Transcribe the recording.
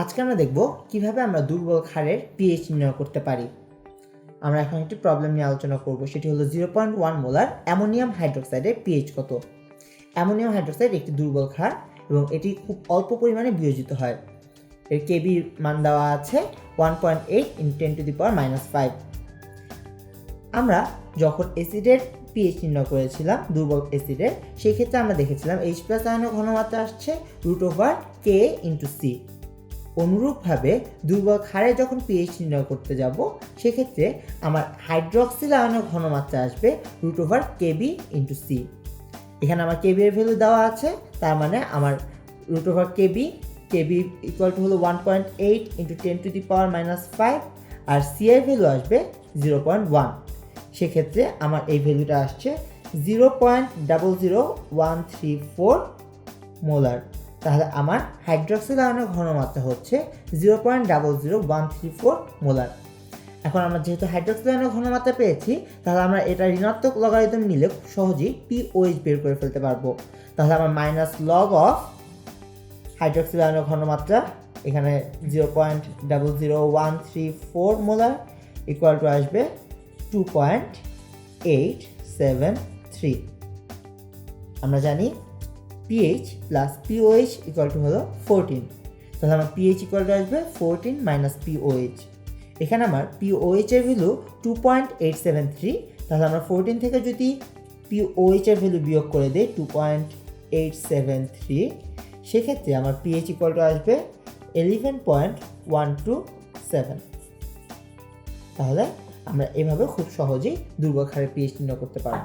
আজকে আমরা দেখব কীভাবে আমরা দুর্বল ক্ষারের পিএইচ নির্ণয় করতে পারি। আমরা এখন একটি প্রবলেম নিয়ে আলোচনা করব, সেটি হলো zero point one molar ammonium হাইড্রোক্সাইডের pH কত। অ্যামোনিয়াম হাইড্রোক্সাইড একটি দুর্বল ক্ষার এবং এটি খুব অল্প পরিমাণে বিয়োজিত হয়। এর কেবি মান দেওয়া আছে one point eight in ten to the power minus five আমরা যখন অ্যাসিডের পিএইচ নির্ণয় করেছিলাম, দুর্বল অ্যাসিডের সেই ক্ষেত্রে আমরা দেখেছিলাম এইচ প্লাস আয়নের ঘনমাত্রা আসছে root over K into C অনুরূপভাবে দুর্বল ক্ষারে যখন পিএইচ নির্ণয় করতে যাব, সেক্ষেত্রে আমার হাইড্রক্সিল আয়নের ঘনমাত্রা আসবে root over Kb into C এখানে আমার কেবি এর ভ্যালু দেওয়া আছে, তার মানে আমার root over Kb Kb equal to হলো one point eight into ten to the power minus five R C এর ভ্যালু আসবে জিরো পয়েন্ট ওয়ান সেক্ষেত্রে আমার এই ভ্যালুটা আসছে zero point double zero one three four molar তাহলে আমার হাইড্রক্সিল আয়নের ঘনমাত্রা হচ্ছে zero point double zero one three four molar এখন আমরা যেহেতু হাইড্রক্সিল আয়নের ঘনমাত্রা পেয়েছি, তাহলে আমরা এটা ঋণাত্মক লগারিদম নিলে খুব সহজেই পিওএইচ বের করে ফেলতে পারব। তাহলে আমার মাইনাস লগ অফ হাইড্রক্সিল আয়নের ঘনমাত্রা এখানে zero point double zero one three four molar equal to আসবে two point eight seven three আমরা জানি pH plus pOH equal to হলো ফোরটিন তাহলে আমার পিএইচ ইকুয়াল টু আসবে ফোরটিন মাইনাস পিওএইচ এখানে আমার পিওএইচ এর value two point eight seven three তাহলে আমরা ফোরটিন থেকে যদি পিওএইচ এর ভ্যালু বিয়োগ করে দিই two point eight seven three সেক্ষেত্রে আমার পিএইচ ইকুয়াল টু আসবে eleven point one two seven তাহলে আমরা এভাবে খুব সহজেই দুর্বল ক্ষারের পিএইচ নির্ণয় করতে পারব।